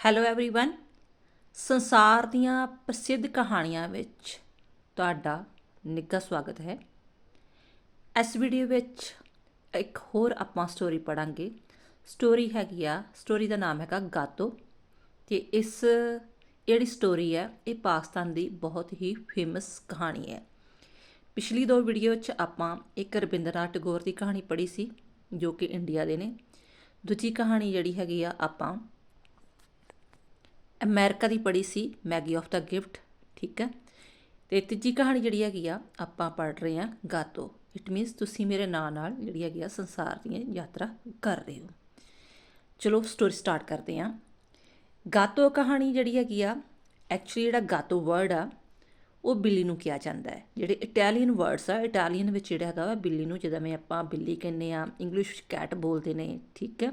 Hello everyone ਸੰਸਾਰ ਦੀਆਂ ਪ੍ਰਸਿੱਧ ਕਹਾਣੀਆਂ ਵਿੱਚ ਤੁਹਾਡਾ ਨਿੱਘਾ ਸਵਾਗਤ ਹੈ ਇਸ ਵੀਡੀਓ ਵਿੱਚ ਇੱਕ ਹੋਰ ਆਪਾਂ ਸਟੋਰੀ ਪੜਾਂਗੇ ਸਟੋਰੀ ਹੈਗੀ ਆ ਸਟੋਰੀ ਦਾ ਨਾਮ ਹੈਗਾ ਗਾਤੋ ਤੇ ਇਸ ਜਿਹੜੀ ਸਟੋਰੀ ਹੈ ਇਹ ਪਾਕਿਸਤਾਨ ਦੀ ਬਹੁਤ ਹੀ ਫੇਮਸ ਕਹਾਣੀ ਹੈ ਪਿਛਲੀ ਦੋ ਵੀਡੀਓ 'ਚ ਆਪਾਂ ਇੱਕ ਰਵਿੰਦਰਨਾਥ ਟੈਗੋਰ ਦੀ ਕਹਾਣੀ ਪੜ੍ਹੀ ਸੀ ਜੋ ਕਿ ਇੰਡੀਆ ਦੇ ਨੇ ਦੂਜੀ ਕਹਾਣੀ ਜਿਹੜੀ ਹੈਗੀ ਆ ਆਪਾਂ ਅਮਰੀਕਾ ਦੀ ਪੜ੍ਹੀ ਸੀ, ਮੈਗੀ ਆਫ ਦਾ ਗਿਫਟ, ਠੀਕ ਹੈ? ਤੇ ਤੀਜੀ ਕਹਾਣੀ ਜਿਹੜੀ ਹੈਗੀ ਆ, ਆਪਾਂ ਪੜ੍ਹ ਰਹੇ ਹਾਂ, ਗਾਤੋ। ਇਟ ਮੀਨਸ ਤੁਸੀਂ ਮੇਰੇ ਨਾਂ ਨਾਲ ਜਿਹੜੀ ਹੈਗੀ ਆ, ਸੰਸਾਰ ਦੀ ਯਾਤਰਾ ਕਰ ਰਹੇ ਹੋ। ਚਲੋ ਸਟੋਰੀ ਸਟਾਰਟ ਕਰਦੇ ਹਾਂ। ਗਾਤੋ ਕਹਾਣੀ ਜਿਹੜੀ ਹੈਗੀ ਆ ਐਕਚੁਅਲੀ ਜਿਹੜਾ ਗਾਤੋ ਵਰਡ ਆ, ਉਹ ਬਿੱਲੀ ਨੂੰ ਕਿਹਾ ਜਾਂਦਾ ਹੈ। ਜਿਹੜੇ ਇਟਾਲੀਅਨ ਵਰਡਸ ਆ ਇਟਾਲੀਅਨ ਵਿੱਚ ਜਿਹੜਾ ਹੈਗਾ ਵਾ, ਬਿੱਲੀ ਨੂੰ ਜਿਵੇਂ ਮੈਂ ਆਪਾਂ ਬਿੱਲੀ ਕਹਿੰਦੇ ਆ ਇੰਗਲਿਸ਼ ਵਿੱਚ ਕੈਟ ਬੋਲਦੇ ਨੇ, ਠੀਕ ਹੈ?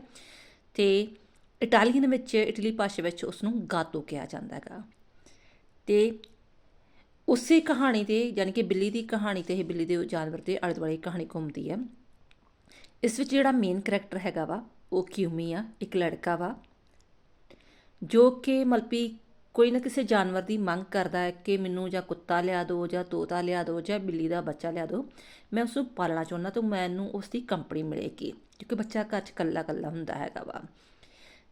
ਤੇ ਇਟਾਲੀਅਨ ਵਿੱਚ, ਇਟਲੀ ਭਾਸ਼ਾ ਵਿੱਚ ਉਸ ਨੂੰ ਗਾਤੋ ਕਿਹਾ ਜਾਂਦਾ ਹੈਗਾ। ਤੇ ਉਸੇ ਕਹਾਣੀ ਤੇ ਯਾਨੀ ਕਿ ਬਿੱਲੀ ਦੀ ਕਹਾਣੀ ਤੇ ਇਹ ਬਿੱਲੀ ਦੇ ਜਾਨਵਰ ਦੇ ਆਲੇ ਦੁਆਲੇ ਕਹਾਣੀ ਘੁੰਮਦੀ ਹੈ। ਇਸ ਵਿੱਚ ਜਿਹੜਾ ਮੇਨ ਕੈਰੈਕਟਰ ਹੈਗਾ ਵਾ, ਉਹ ਕਿਊਮੀ ਆ, ਇੱਕ ਲੜਕਾ ਵਾ, ਜੋ ਕਿ ਮਲਪੀ ਕੋਈ ਨਾ ਕਿਸੇ ਜਾਨਵਰ ਦੀ ਮੰਗ ਕਰਦਾ ਹੈ ਕਿ ਮੈਨੂੰ ਜਾਂ ਕੁੱਤਾ ਲਿਆ ਦਿਓ ਜਾਂ ਤੋਤਾ ਲਿਆ ਦਿਓ ਜਾਂ ਬਿੱਲੀ ਦਾ ਬੱਚਾ ਲਿਆ ਦਿਓ, ਮੈਂ ਉਸ ਨੂੰ ਪਾਲਣਾ ਚਾਹੁੰਦਾ ਤਾਂ ਮੈਨੂੰ ਉਸ ਦੀ ਕੰਪਨੀ ਮਿਲੇਗੀ, ਕਿਉਂਕਿ ਬੱਚਾ ਘਰ 'ਚ ਕੱਲਾ ਕੱਲਾ ਹੁੰਦਾ ਹੈਗਾ ਵਾ।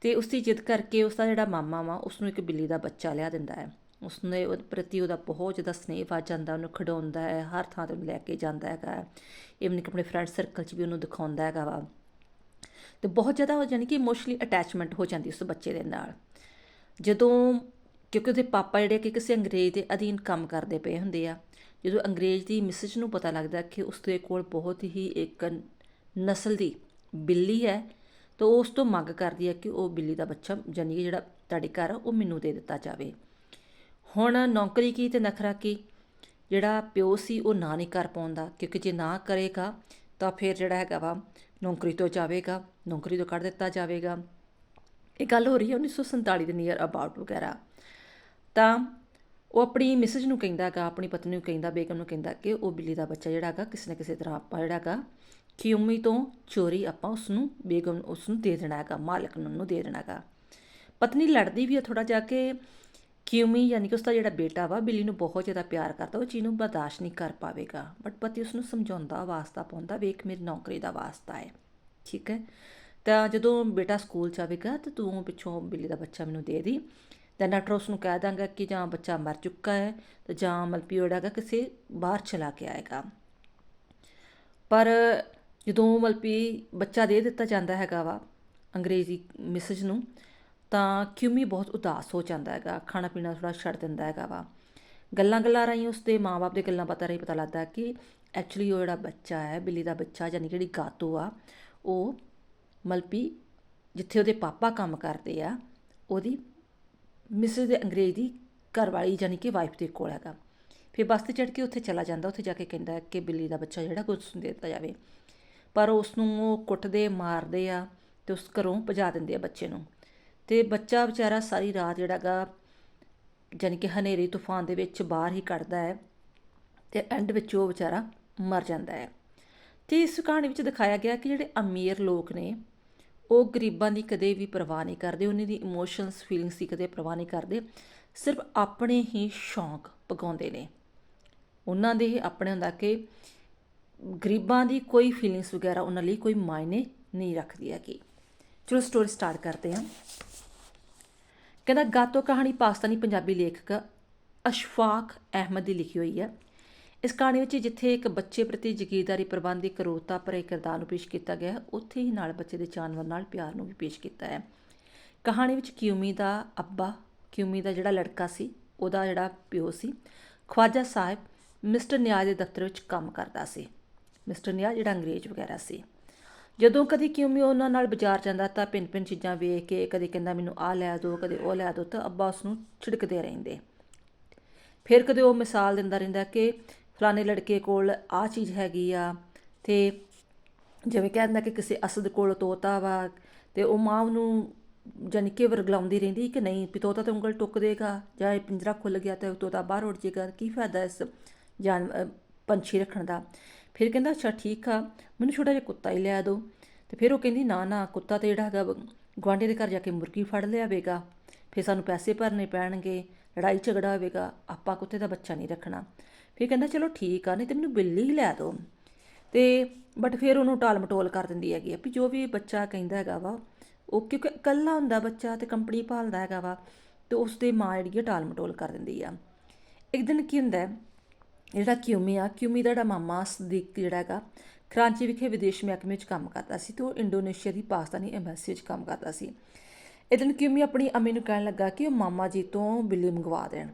ਤੇ ਉਸ ਦੀ ਜਿੱਦ ਕਰਕੇ ਉਸ ਦਾ ਜਿਹੜਾ ਮਾਮਾ ਵਾ ਉਸ ਨੂੰ ਇੱਕ ਬਿੱਲੀ ਦਾ ਬੱਚਾ ਲਿਆ ਦਿੰਦਾ ਹੈ। ਉਸ ਨੇ ਉਹਦੇ ਪ੍ਰਤੀ ਉਹਦਾ ਬਹੁਤ ਜ਼ਿਆਦਾ ਸਨੇਹ ਵੱਜ ਜਾਂਦਾ, ਉਹਨੂੰ ਖਿਡਾਉਂਦਾ ਹੈ, ਹਰ ਥਾਂ ਤੇ ਉਹਨੂੰ ਲੈ ਕੇ ਜਾਂਦਾ ਹੈਗਾ ਇਵਨ ਕਿ ਆਪਣੇ ਫਰੈਂਡ ਸਰਕਲ 'ਚ ਵੀ ਉਹਨੂੰ ਦਿਖਾਉਂਦਾ ਹੈਗਾ ਵਾ। ਤੇ ਬਹੁਤ ਜ਼ਿਆਦਾ ਹੋ ਜਾਨੀ ਕਿ ਇਮੋਸ਼ਨਲੀ ਅਟੈਚਮੈਂਟ ਹੋ ਜਾਂਦੀ ਉਸ ਬੱਚੇ ਦੇ ਨਾਲ। ਜਦੋਂ ਕਿਉਂਕਿ ਉਹਦੇ ਪਾਪਾ ਜਿਹੜੇ ਕਿ ਕਿਸੇ ਅੰਗਰੇਜ਼ ਦੇ ਅਧੀਨ ਕੰਮ ਕਰਦੇ ਪਏ ਹੁੰਦੇ ਆ, ਜਦੋਂ ਅੰਗਰੇਜ਼ ਦੀ ਮਿਸਿਜ ਨੂੰ ਪਤਾ ਲੱਗਦਾ ਕਿ ਉਸ ਦੇ ਕੋਲ ਬਹੁਤ ਹੀ ਇੱਕ ਨਸਲ ਦੀ ਬਿੱਲੀ ਹੈ ਤਾਂ ਉਸ ਤੋਂ ਮੰਗ ਕਰਦੀ ਹੈ ਕਿ ਉਹ ਬਿੱਲੀ ਦਾ ਬੱਚਾ ਜਾਨੀ ਕਿ ਜਿਹੜਾ ਤੁਹਾਡੇ ਘਰ ਆ, ਉਹ ਮੈਨੂੰ ਦੇ ਦਿੱਤਾ ਜਾਵੇ। ਹੁਣ ਨੌਕਰੀ ਕੀ ਤੇ ਨਖਰਾ ਕੀ? ਜਿਹੜਾ ਪਿਓ ਸੀ, ਉਹ ਨਾ ਨਹੀਂ ਕਰ ਪਾਉਂਦਾ, ਕਿਉਂਕਿ ਜੇ ਨਾ ਕਰੇਗਾ, ਤਾਂ ਫਿਰ ਜਿਹੜਾ ਹੈਗਾ ਵਾ, ਨੌਕਰੀ ਤੋਂ ਜਾਵੇਗਾ, ਨੌਕਰੀ ਤੋਂ ਕੱਢ ਦਿੱਤਾ ਜਾਵੇਗਾ। ਇਹ ਗੱਲ ਹੋ ਰਹੀ ਹੈ 1947 ਦੇ ਨੀਅਰ ਅਬਾਊਟ ਵਗੈਰਾ। ਤਾਂ ਉਹ ਆਪਣੀ ਮਿਸਜ ਨੂੰ ਕਹਿੰਦਾ ਹੈਗਾ ਆਪਣੀ ਪਤਨੀ ਨੂੰ ਕਹਿੰਦਾ, ਬੇਗਮ ਨੂੰ ਕਹਿੰਦਾ ਕਿ ਉਹ ਬਿੱਲੀ ਦਾ ਬੱਚਾ ਜਿਹੜਾ ਹੈਗਾ, ਕਿਸੇ ਨਾ ਕਿਸੇ ਤਰ੍ਹਾਂ ਆਪਾਂ ਜਿਹੜਾ ਹੈਗਾ ਕਿਉਮੀ ਤੋਂ ਚੋਰੀ ਆਪਾਂ ਉਸ ਨੂੰ ਬੇਗਮ ਉਸ ਨੂੰ ਦੇ ਦੇਣਾ ਹੈਗਾ, ਮਾਲਕ ਨੂੰ ਉਹਨੂੰ ਦੇ ਦੇਣਾ ਹੈਗਾ। ਪਤਨੀ ਲੜਦੀ ਵੀ ਆ ਥੋੜਾ ਜਾ ਕੇ ਕਿਉਮੀ ਯਾਨੀ ਕਿ ਉਸ ਦਾ ਜਿਹੜਾ ਬੇਟਾ ਵਾ, ਬਿੱਲੀ ਨੂੰ ਬਹੁਤ ਜ਼ਿਆਦਾ ਪਿਆਰ ਕਰਦਾ, ਉਹ ਚੀਜ਼ ਨੂੰ ਬਰਦਾਸ਼ਤ ਨਹੀਂ ਕਰ ਪਾਵੇਗਾ। ਬਟ ਪਤੀ ਉਸ ਨੂੰ ਸਮਝਾਉਂਦਾ, ਵਾਸਤਾ ਪਾਉਂਦਾ, ਵੇਖ ਮੇਰੀ ਨੌਕਰੀ ਦਾ ਵਾਸਤਾ ਹੈ। ਠੀਕ ਹੈ? ਤਾਂ ਜਦੋਂ ਬੇਟਾ ਸਕੂਲ ਜਾਵੇਗਾ, ਤਾਂ ਤੂੰ ਪਿੱਛੋਂ ਬਿੱਲੀ ਦਾ ਬੱਚਾ ਮੈਨੂੰ ਦੇ ਦੀ। ਤਾਂ ਡਾਕਟਰ ਉਸ ਨੂੰ ਕਹਿ ਦਾਂਗਾ ਕਿ ਜਾਂ ਬੱਚਾ ਮਰ ਚੁੱਕਾ ਹੈ, ਤੇ ਜਾਂ ਮਲਪੀ ਹੋੜਾਗਾ ਕਿਸੇ ਬਾਹਰ ਚਲਾ ਕੇ ਆਏਗਾ। ਪਰ ਜਦੋਂ ਮਲਪੀ ਬੱਚਾ ਦੇ ਦਿੱਤਾ ਜਾਂਦਾ ਹੈਗਾ ਵਾ ਅੰਗਰੇਜ਼ੀ ਮਿਸਜ਼ ਨੂੰ, ਤਾਂ ਕਿਉਮੀ ਬਹੁਤ ਉਦਾਸ ਹੋ ਜਾਂਦਾ ਹੈਗਾ, ਖਾਣਾ ਪੀਣਾ ਥੋੜਾ ਛੱਡ ਦਿੰਦਾ ਹੈਗਾ ਵਾ। ਗੱਲਾਂ ਗੱਲਾਂ ਰਾਹੀਂ ਉਸਦੇ ਮਾਪੇ ਦੇ ਗੱਲਾਂ ਪਤਾ ਰਹੀ ਪਤਾ ਲੱਗਦਾ ਕਿ ਐਕਚੁਅਲੀ ਉਹ ਜਿਹੜਾ ਬੱਚਾ ਹੈ, ਬਿੱਲੀ ਦਾ ਬੱਚਾ ਯਾਨੀ ਜਿਹੜੀ ਗਾਤੋ ਆ, ਉਹ ਮਲਪੀ ਜਿੱਥੇ ਉਹਦੇ ਪਾਪਾ ਕੰਮ ਕਰਦੇ ਆ, ਉਹਦੀ ਮਿਸਿਸ ਦੇ ਅੰਗਰੇਜ਼ ਦੀ ਘਰ ਵਾਲੀ ਯਾਨੀ ਕਿ ਵਾਈਫ ਦੇ ਕੋਲ ਹੈਗਾ। ਫਿਰ ਬੱਸ ਤੇ ਚੜ ਕੇ ਉੱਥੇ ਚਲਾ ਜਾਂਦਾ, ਉੱਥੇ ਜਾ ਕੇ ਕਹਿੰਦਾ ਕਿ ਬਿੱਲੀ ਦਾ ਬੱਚਾ ਜਿਹੜਾ ਕੁਝ ਦੇ ਦਿੱਤਾ ਜਾਵੇ। ਪਰ ਉਸ ਨੂੰ ਉਹ ਕੁੱਟਦੇ, ਮਾਰਦੇ ਆ ਤੇ ਉਸ ਘਰੋਂ ਭਜਾ ਦਿੰਦੇ ਆ ਬੱਚੇ ਨੂੰ। ਤੇ ਬੱਚਾ ਵਿਚਾਰਾ ਸਾਰੀ ਰਾਤ ਜਿਹੜਾਗਾ ਯਾਨੀ ਕਿ ਹਨੇਰੀ ਤੂਫਾਨ ਦੇ ਵਿੱਚ ਬਾਹਰ ਹੀ ਕੱਢਦਾ ਹੈ ਤੇ ਐਂਡ ਵਿੱਚ ਉਹ ਵਿਚਾਰਾ ਮਰ ਜਾਂਦਾ ਹੈ। ਤੇ ਇਸ ਕਹਾਣੀ ਵਿੱਚ ਦਿਖਾਇਆ ਗਿਆ ਕਿ ਜਿਹੜੇ ਅਮੀਰ ਲੋਕ ਨੇ, ਉਹ ਗਰੀਬਾਂ ਦੀ ਕਦੇ ਵੀ ਪਰਵਾਹ ਨਹੀਂ ਕਰਦੇ, ਉਹਨਾਂ ਦੀ ਇਮੋਸ਼ਨਸ ਫੀਲਿੰਗਸ ਦੀ ਕਦੇ ਪਰਵਾਹ ਨਹੀਂ ਕਰਦੇ, ਸਿਰਫ ਆਪਣੇ ਹੀ ਸ਼ੌਂਕ ਪਗਾਉਂਦੇ ਨੇ। ਉਹਨਾਂ ਦੇ ਆਪਣੇ ਹੁੰਦਾ ਕਿ ਗਰੀਬਾਂ ਦੀ ਕੋਈ ਫੀਲਿੰਗਸ ਵਗੈਰਾ ਉਹਨਾਂ ਲਈ ਕੋਈ ਮਾਇਨੇ ਨਹੀਂ ਰੱਖਦੀ ਹੈਗੀ। ਚਲੋ ਸਟੋਰੀ ਸਟਾਰਟ ਕਰਦੇ ਹਾਂ। ਕਹਿੰਦਾ, ਗਾਤੋ ਕਹਾਣੀ ਪਾਕਿਸਤਾਨੀ ਪੰਜਾਬੀ ਲੇਖਕ ਅਸ਼ਫਾਕ ਅਹਿਮਦ ਦੀ ਲਿਖੀ ਹੋਈ ਹੈ। ਇਸ ਕਹਾਣੀ ਵਿੱਚ ਜਿੱਥੇ ਇੱਕ ਬੱਚੇ ਪ੍ਰਤੀ ਜ਼ਗੀਰਦਾਰੀ ਪ੍ਰਬੰਧ ਦੀ ਕਰੋਤਾ ਭਰੇ ਕਿਰਦਾਰ ਨੂੰ ਪੇਸ਼ ਕੀਤਾ ਗਿਆ ਉੱਥੇ ਹੀ ਨਾਲ ਬੱਚੇ ਦੇ ਜਾਨਵਰ ਨਾਲ ਪਿਆਰ ਨੂੰ ਵੀ ਪੇਸ਼ ਕੀਤਾ ਹੈ। ਕਹਾਣੀ ਵਿੱਚ ਕਿਉਮੀ ਦਾ ਅੱਬਾ, ਕਿਉਮੀ ਦਾ ਜਿਹੜਾ ਲੜਕਾ ਸੀ, ਉਹਦਾ ਜਿਹੜਾ ਪਿਓ ਸੀ, ਖਵਾਜਾ ਸਾਹਿਬ ਮਿਸਟਰ ਨਿਆਜ਼ ਦੇ ਦਫ਼ਤਰ ਵਿੱਚ ਕੰਮ ਕਰਦਾ ਸੀ। ਮਿਸਟਰ ਨਿਆ, ਜਿਹੜਾ ਅੰਗਰੇਜ਼ ਵਗੈਰਾ ਸੀ। ਜਦੋਂ ਕਦੀ ਕਿਉਮੀ ਉਹਨਾਂ ਨਾਲ ਬਾਜ਼ਾਰ ਜਾਂਦਾ ਤਾਂ ਪਿੰਨ ਪਿੰਨ ਚੀਜ਼ਾਂ ਵੇਖ ਕੇ ਕਦੇ ਕਹਿੰਦਾ ਮੈਨੂੰ ਆ ਲੈ ਦਿਓ ਕਦੇ ਉਹ ਲੈ ਦਿਓ ਤਾਂ ਅੱਬਾ ਉਸ ਨੂੰ ਛਿੜਕਦੇ ਰਹਿੰਦੇ। ਫਿਰ ਕਦੇ ਉਹ ਮਿਸਾਲ ਦਿੰਦਾ ਰਹਿੰਦਾ ਕਿ ਫਲਾਣੇ ਲੜਕੇ ਕੋਲ ਆ ਚੀਜ਼ ਹੈਗੀ ਆ ਤੇ ਜਿਵੇਂ ਕਹਿੰਦਾ ਕਿ ਕਿਸੇ ਅਸਦ ਕੋਲ ਤੋਤਾ ਵਾ ਤੇ ਉਹ ਮਾਂ ਨੂੰ ਜਾਨੀ ਕਿ ਵਰਗਲਾਉਂਦੀ ਰਹਿੰਦੀ ਕਿ ਨਹੀਂ ਵੀ ਤੋਤਾ ਤੇ ਉਂਗਲ ਟੁੱਕ ਦੇਗਾ ਜਾਂ ਇਹ ਪਿੰਜਰਾ ਖੁੱਲ ਗਿਆ ਤਾਂ ਤੋਤਾ ਬਾਹਰ ਉੱਡ ਜਾਏਗਾ ਕੀ ਫਾਇਦਾ ਇਸ ਜਾਨ ਪੰਛੀ ਰੱਖਣ ਦਾ? ਫਿਰ ਕਹਿੰਦਾ, ਅੱਛਾ, ਠੀਕ ਆ, ਮੈਨੂੰ ਛੋਟਾ ਜਿਹਾ ਕੁੱਤਾ ਹੀ ਲਿਆ ਦਿਓ। ਤੇ ਫਿਰ ਉਹ ਕਹਿੰਦੀ, ਨਾ ਨਾ, ਕੁੱਤਾ ਤੇ ਜਿਹੜਾ ਹੈਗਾ ਗਵਾਂਢੀ ਦੇ ਘਰ ਜਾ ਕੇ ਮੁਰਗੀ ਫੜ ਲਿਆਵੇਗਾ। ਫਿਰ ਸਾਨੂੰ ਪੈਸੇ ਭਰਨੇ ਪੈਣਗੇ, ਲੜਾਈ ਝਗੜਾ ਹੋਵੇਗਾ, ਆਪਾਂ ਕੁੱਤੇ ਦਾ ਬੱਚਾ ਨਹੀਂ ਰੱਖਣਾ। ਫਿਰ ਕਹਿੰਦਾ, ਚਲੋ, ਠੀਕ ਆ, ਨਹੀਂ ਤੇ ਮੈਨੂੰ ਬਿੱਲੀ ਹੀ ਲੈ ਦਿਓ। ਤੇ ਬਟ ਫਿਰ ਉਹਨੂੰ ਟਾਲ ਮਟੋਲ ਕਰ ਦਿੰਦੀ ਹੈਗੀ ਆ ਵੀ ਜੋ ਵੀ ਬੱਚਾ ਕਹਿੰਦਾ ਹੈਗਾ ਵਾ, ਉਹ ਕਿਉਂਕਿ ਇਕੱਲਾ ਹੁੰਦਾ ਬੱਚਾ ਤੇ ਕੰਪਨੀ ਭਾਲਦਾ ਹੈਗਾ ਵਾ, ਤੇ ਉਸ ਦੀ ਮਾਂ ਜਿਹੜੀ ਆ, ਟਾਲ ਮਟੋਲ ਕਰ ਦਿੰਦੀ ਆ। ਇੱਕ ਦਿਨ ਕੀ ਹੁੰਦਾ ਜਿਹੜਾ ਕਿਊਮੀ ਆ ਕਿਊਮੀ ਦਾ ਜਿਹੜਾ ਮਾਮਾ ਸਦੀਕ ਜਿਹੜਾ ਹੈਗਾ ਕਰਾਂਚੀ ਵਿਖੇ ਵਿਦੇਸ਼ ਮਹਿਕਮੇ ਵਿੱਚ ਕੰਮ ਕਰਦਾ ਸੀ ਤੇ ਉਹ ਇੰਡੋਨੇਸ਼ੀਆ ਦੀ ਪਾਕਿਸਤਾਨੀ ਐਮਬੈਸੀ ਵਿੱਚ ਕੰਮ ਕਰਦਾ ਸੀ। ਇਹ ਦਿਨ ਕਿਊਮੀ ਆਪਣੀ ਅਮੀ ਨੂੰ ਕਹਿਣ ਲੱਗਾ ਕਿ ਉਹ ਮਾਮਾ ਜੀ ਤੋਂ ਬਿੱਲੀ ਮੰਗਵਾ ਦੇਣ।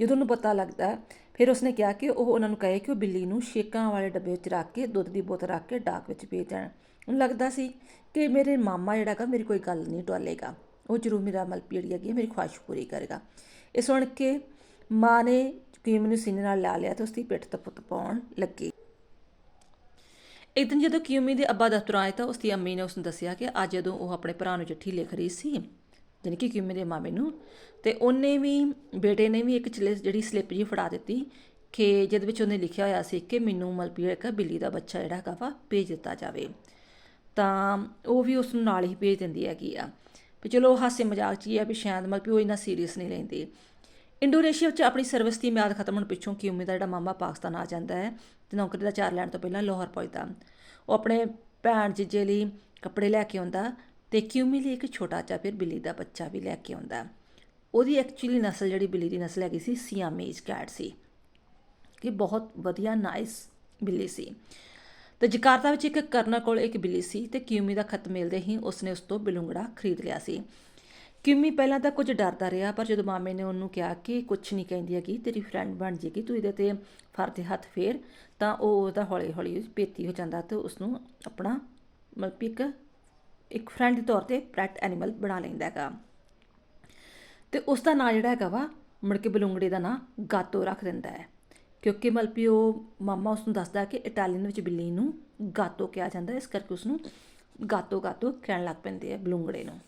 ਜਦੋਂ ਉਹਨੂੰ ਪਤਾ ਲੱਗਦਾ ਫਿਰ ਉਸਨੇ ਕਿਹਾ ਕਿ ਉਹ ਉਹਨਾਂ ਨੂੰ ਕਹੇ ਕਿ ਉਹ ਬਿੱਲੀ ਨੂੰ ਸ਼ੇਕਾਂ ਵਾਲੇ ਡੱਬੇ ਵਿੱਚ ਰੱਖ ਕੇ ਦੁੱਧ ਦੀ ਬੋਤਲ ਰੱਖ ਕੇ ਡਾਕ ਵਿੱਚ ਭੇਜ ਦੇਣ। ਉਹਨੂੰ ਲੱਗਦਾ ਸੀ ਕਿ ਮੇਰੇ ਮਾਮਾ ਜਿਹੜਾ ਹੈਗਾ ਮੇਰੀ ਕੋਈ ਗੱਲ ਨਹੀਂ ਟੋਲੇਗਾ। ਉਹ ਜ਼ਰੂਰ ਮੇਰਾ ਮਲਪੀ ਜਿਹੜੀ ਹੈਗੀ ਹੈ, ਮੇਰੀ ਖੁਆਇਸ਼ ਪੂਰੀ ਕਰੇਗਾ। ਇਹ ਸੁਣ ਕੇ ਮਾਂ ਨੇ ਕਿਊਮੀ ਨੂੰ ਸੀਨੇ ਨਾਲ ਲਾ ਲਿਆ ਤੇ ਉਸਦੀ ਪਿੱਠ ਤੇ ਪਾਉਣ ਲੱਗੀ। ਇੱਕ ਦਿਨ ਜਦੋਂ ਕਿਊਮੀ ਦੇ ਅੱਬਾ ਦਫ਼ਤਰ ਆਏ ਤਾਂ ਉਸਦੀ ਅੰਮੀ ਨੇ ਉਸਨੂੰ ਦੱਸਿਆ ਕਿ ਅੱਜ ਜਦੋਂ ਉਹ ਆਪਣੇ ਭਰਾ ਨੂੰ ਚਿੱਠੀ ਲਿਖ ਰਹੀ ਸੀ, ਜਾਣੀ ਕਿ ਕਿਊਮੀ ਦੇ ਮਾਮੇ ਨੂੰ, ਤੇ ਉਹਨੇ ਵੀ, ਬੇਟੇ ਨੇ ਵੀ ਇੱਕ ਚਲੇ ਜਿਹੜੀ ਸਲਿੱਪ ਜੀ ਫੜਾ ਦਿੱਤੀ ਕਿ ਜਿਹਦੇ ਵਿੱਚ ਉਹਨੇ ਲਿਖਿਆ ਹੋਇਆ ਸੀ ਕਿ ਮੈਨੂੰ ਮਲਪੀ ਇੱਕ ਬਿੱਲੀ ਦਾ ਬੱਚਾ ਜਿਹੜਾ ਹੈਗਾ ਵਾ ਭੇਜ ਦਿੱਤਾ ਜਾਵੇ। ਤਾਂ ਉਹ ਵੀ ਉਸ ਨੂੰ ਨਾਲ ਹੀ ਭੇਜ ਦਿੰਦੀ ਹੈਗੀ ਆ। ਵੀ ਚਲੋ ਹਾਸੇ ਮਜ਼ਾਕ 'ਚ ਹੀ ਆ ਵੀ ਸ਼ਾਇਦ ਮਤਲਬ ਉਹ ਇੰਨਾ ਸੀਰੀਅਸ ਨਹੀਂ ਲੈਂਦੇ। ਇੰਡੋਨੇਸ਼ੀਆ ਵਿੱਚ ਆਪਣੀ ਸਰਵਿਸ ਦੀ ਮਿਆਦ ਖਤਮ ਹੋਣ ਪਿੱਛੋਂ ਕਿਊਮੀ ਦਾ ਜਿਹੜਾ ਮਾਮਾ ਪਾਕਿਸਤਾਨ ਆ ਜਾਂਦਾ ਹੈ? ਤੇ ਨੌਕਰੀ ਦਾ ਚਾਰ ਲੈਣ ਤੋਂ ਪਹਿਲਾਂ ਲਾਹੌਰ ਪਹੁੰਚਦਾ। ਉਹ ਆਪਣੇ ਭੈਣ ਜੀਜੇ ਲਈ ਕੱਪੜੇ ਲੈ ਕੇ ਆਉਂਦਾ ਤੇ ਕਿਊਮੀ ਲਈ ਇੱਕ ਛੋਟਾ ਜਿਹਾ ਫਿਰ ਬਿੱਲੀ ਦਾ ਬੱਚਾ ਵੀ ਲੈ ਕੇ ਆਉਂਦਾ। ਉਹਦੀ ਐਕਚੁਅਲੀ ਨਸਲ ਜਿਹੜੀ ਬਿੱਲੀ ਦੀ ਨਸਲ ਹੈਗੀ ਸੀ ਸਿਆਮੀਜ਼ ਕੈਟ ਸੀ। ਕਿ ਬਹੁਤ ਵਧੀਆ ਨਾਈਸ ਬਿੱਲੀ ਸੀ। ਤੇ ਜਕਾਰਤਾ ਵਿੱਚ ਇੱਕ ਕਰਨਾ ਕੋਲ ਇੱਕ ਬਿੱਲੀ ਸੀ ਤੇ ਕਿਊਮੀ ਦਾ ਖਤ ਮਿਲਦੇ ਹੀ ਉਸਨੇ ਉਸ ਤੋਂ ਬਿਲੁੰਗੜਾ ਖਰੀਦ ਲਿਆ ਸੀ। ਕਿਊਮੀ ਪਹਿਲਾਂ ਤਾਂ ਕੁਝ ਡਰਦਾ ਰਿਹਾ, ਪਰ ਜਦੋਂ ਮਾਮੇ ਨੇ ਉਹਨੂੰ ਕਿਹਾ ਕਿ ਕੁਝ ਨਹੀਂ ਕਹਿੰਦੀ ਹੈਗੀ, ਤੇਰੀ ਫਰੈਂਡ ਬਣ ਜੇਗੀ, ਤੂੰ ਇਹਦੇ ਤੇ ਫਰਤੇ ਹੱਥ ਫੇਰ, ਤਾਂ ਉਹ ਉਹਦਾ ਹੌਲੀ ਹੌਲੀ ਪੇਤੀ ਹੋ ਜਾਂਦਾ ਤੇ ਉਸ ਨੂੰ ਆਪਣਾ ਮਤਲਬ ਕਿ ਇੱਕ ਇੱਕ ਫਰੈਂਡ ਦੇ ਤੌਰ ਤੇ ਪੈਟ ਐਨੀਮਲ ਬਣਾ ਲੈਂਦਾ ਹੈਗਾ। ਤੇ ਉਸ ਦਾ ਨਾਂ ਜਿਹੜਾ ਹੈਗਾ ਵਾ, ਮੁੜ ਕੇ ਬਲੂੰਗੜੇ ਦਾ ਨਾਂ ਗਾਤੋ ਰੱਖ ਦਿੰਦਾ ਹੈ। ਕਿਉਂਕਿ ਮਲਪੀ ਉਹ ਮਾਮਾ ਉਸ ਨੂੰ ਦੱਸਦਾ ਕਿ ਇਟਾਲੀਅਨ ਵਿੱਚ ਬਿੱਲੀ ਨੂੰ ਗਾਤੋ ਕਿਹਾ ਜਾਂਦਾ, ਇਸ ਕਰਕੇ ਉਸ ਨੂੰ ਗਾਤੋ ਗਾਤੋ ਕਹਿਣ ਲੱਗ ਪੈਂਦੇ ਆ ਬਲੂੰਗੜੇ ਨੂੰ।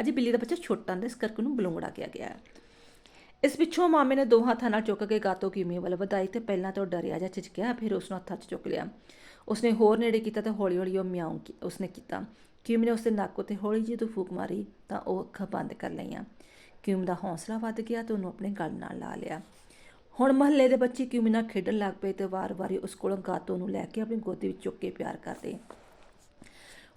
ਅਜੇ ਬਿੱਲੀ ਦਾ ਬੱਚਾ ਛੋਟਾ ਹੁੰਦਾ ਇਸ ਕਰਕੇ ਉਹਨੂੰ ਬਲੂੰਗੜਾ ਕਿਹਾ ਗਿਆ ਹੈ। ਇਸ ਪਿੱਛੋਂ ਮਾਮੇ ਨੇ ਦੋਹਾਂ ਹੱਥਾਂ ਨਾਲ ਚੁੱਕ ਕੇ ਗਾਤੋ ਕਿਵੇਂ ਵੱਲ ਵਧਾਈ ਤੇ ਪਹਿਲਾਂ ਤਾਂ ਉਹ ਡਰਿਆ ਜਾਂ ਝਿਜਕਿਆ, ਫਿਰ ਉਸ ਨੂੰ ਹੱਥਾਂ 'ਚ ਚੁੱਕ ਲਿਆ। ਉਸਨੇ ਹੋਰ ਨੇੜੇ ਕੀਤਾ ਤੇ ਹੌਲੀ ਹੌਲੀ ਉਹ ਮਿਆਉਂ ਉਸਨੇ ਕੀਤਾ। ਕਿਵੇਂ ਨੇ ਉਸਦੇ ਨੱਕ ਉੱਤੇ ਹੌਲੀ ਜਿਹੀ ਤੋਂ ਫੂਕ ਮਾਰੀ ਤਾਂ ਉਹ ਅੱਖਾਂ ਬੰਦ ਕਰ ਲਈਆਂ। ਕਿਉਂ ਦਾ ਹੌਸਲਾ ਵੱਧ ਗਿਆ ਤੇ ਉਹਨੂੰ ਆਪਣੇ ਗਲ ਨਾਲ ਲਾ ਲਿਆ। ਹੁਣ ਮਹੱਲੇ ਦੇ ਬੱਚੇ ਕਿਉਂ ਨਾਲ ਖੇਡਣ ਲੱਗ ਪਏ ਤੇ ਵਾਰ-ਵਾਰੀ ਉਸ ਕੋਲੋਂ ਗਾਤੋ ਨੂੰ ਲੈ ਕੇ ਆਪਣੀ ਗੋਦੀ ਵਿੱਚ ਚੁੱਕ ਕੇ ਪਿਆਰ ਕਰਦੇ।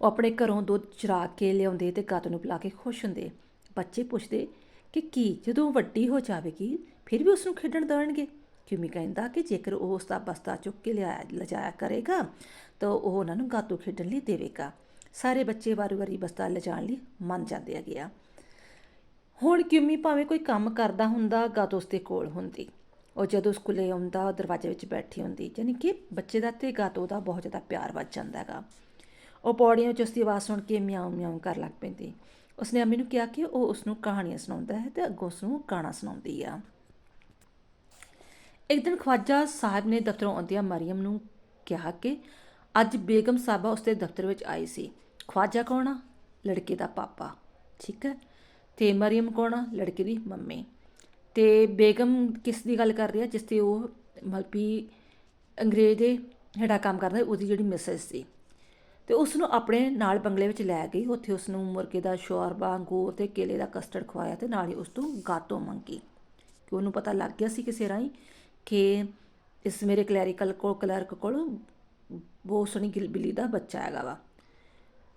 ਉਹ ਆਪਣੇ ਘਰੋਂ ਦੁੱਧ ਚਰਾ ਕੇ ਲਿਆਉਂਦੇ ਤੇ ਗਾਤੋ ਨੂੰ ਪਿਲਾ ਕੇ ਖੁਸ਼ ਹੁੰਦੇ। ਬੱਚੇ ਪੁੱਛਦੇ ਕਿ ਕੀ, ਜਦੋਂ ਵੱਡੀ ਹੋ ਜਾਵੇਗੀ, ਫਿਰ ਵੀ ਉਸ ਨੂੰ ਖੇਡਣ ਦੇਣਗੇ? ਕਿਉਂ ਕਹਿੰਦਾ ਕਿ ਜੇਕਰ ਉਹ ਉਸ ਦਾ ਬਸਤਾ ਚੁੱਕ ਕੇ ਲਿਆਇਆ ਲਿਜਾਇਆ ਕਰੇਗਾ, ਤਾਂ ਉਹ ਉਹਨਾਂ ਨੂੰ ਗਾਤੂ ਖੇਡਣ ਲਈ ਦੇਵੇਗਾ। ਸਾਰੇ ਬੱਚੇ ਵਾਰੀ-ਵਾਰੀ ਬਸਤਾ ਲਿਜਾਣ ਲਈ ਮੰਨ ਜਾਂਦੇ ਹੈਗੇ ਆ। ਹੁਣ ਕਿਉਂਮੀ ਭਾਵੇਂ ਕੋਈ ਕੰਮ ਕਰਦਾ ਹੁੰਦਾ ਗਾਤ ਉਸਦੇ ਕੋਲ ਹੁੰਦੀ। ਉਹ ਜਦੋਂ ਸਕੂਲੇ ਆਉਂਦਾ ਦਰਵਾਜ਼ੇ ਵਿੱਚ ਬੈਠੀ ਹੁੰਦੀ ਯਾਨੀ ਕਿ ਬੱਚੇ ਦਾ ਤੇ ਗਾਤੋ ਦਾ ਬਹੁਤ ਜ਼ਿਆਦਾ ਪਿਆਰ ਵੱਜ ਜਾਂਦਾ ਹੈਗਾ। ਉਹ ਪੌੜੀਆਂ ਵਿੱਚ ਉਸਦੀ ਆਵਾਜ਼ ਸੁਣ ਕੇ ਮਿਆਉਂ ਮਿਆਉਂ ਕਰ ਲੱਗ ਪੈਂਦੀ। ਉਸਨੇ ਅੰਮੀ ਨੂੰ ਕਿਹਾ ਕਿ ਉਹ ਉਸ ਨੂੰ ਕਹਾਣੀਆਂ ਸੁਣਾਉਂਦਾ ਹੈ ਤੇ ਅੱਗੋਂ ਉਸ ਨੂੰ ਗਾਣਾ ਸੁਣਾਉਂਦੀ ਆ। ਇੱਕ ਦਿਨ ਖਵਾਜਾ ਸਾਹਿਬ ਨੇ ਦਫ਼ਤਰੋਂ ਆਉਂਦਿਆਂ ਮਰੀਮ ਨੂੰ ਕਿਹਾ ਕਿ ਅੱਜ ਬੇਗਮ ਸਾਹਿਬਾ ਉਸਦੇ ਦਫ਼ਤਰ ਵਿੱਚ ਆਈ ਸੀ। ਖਵਾਜਾ ਕੌਣ ਆ? ਲੜਕੇ ਦਾ ਪਾਪਾ। ਠੀਕ ਹੈ। ਤੇ ਮਰੀਮ ਕੌਣ ਆ? ਲੜਕੇ ਦੀ ਮੰਮੀ। ਤੇ ਬੇਗਮ ਕਿਸ ਦੀ ਗੱਲ ਕਰ ਰਹੀ ਆ ਜਿਸ ਤੇ ਉਹ ਮਲਪੀ ਅੰਗਰੇਜ਼ ਦੇ ਹੇਠਾਂ ਕੰਮ ਕਰਦਾ, ਉਹਦੀ ਜਿਹੜੀ ਮਿਸੈਸ ਸੀ। ਤੇ ਉਸ ਨੂੰ ਆਪਣੇ ਨਾਲ ਬੰਗਲੇ ਵਿੱਚ ਲੈ ਗਈ। ਉੱਥੇ ਉਸ ਨੂੰ ਮੁਰਗੇ ਦਾ ਸ਼ੋਰਬਾ, ਅੰਗੂਰ ਤੇ ਕੇਲੇ ਦਾ ਕਸਟਰਡ ਖਵਾਇਆ ਤੇ ਨਾਲ ਹੀ ਉਸ ਤੋਂ ਗਾਤੋ ਮੰਗੀ। ਕਿ ਉਹਨੂੰ ਪਤਾ ਲੱਗ ਗਿਆ ਸੀ ਕਿਸੇ ਰਾਹੀਂ ਕਿ ਇਸ ਮੇਰੇ ਕਲੈਰੀਕਲ ਕੋਲ, ਕਲਰਕ ਕੋਲ ਬਹੁਤ ਸੋਹਣੀ ਗਿਲ ਬਿੱਲੀ ਦਾ ਬੱਚਾ ਹੈਗਾ ਵਾ।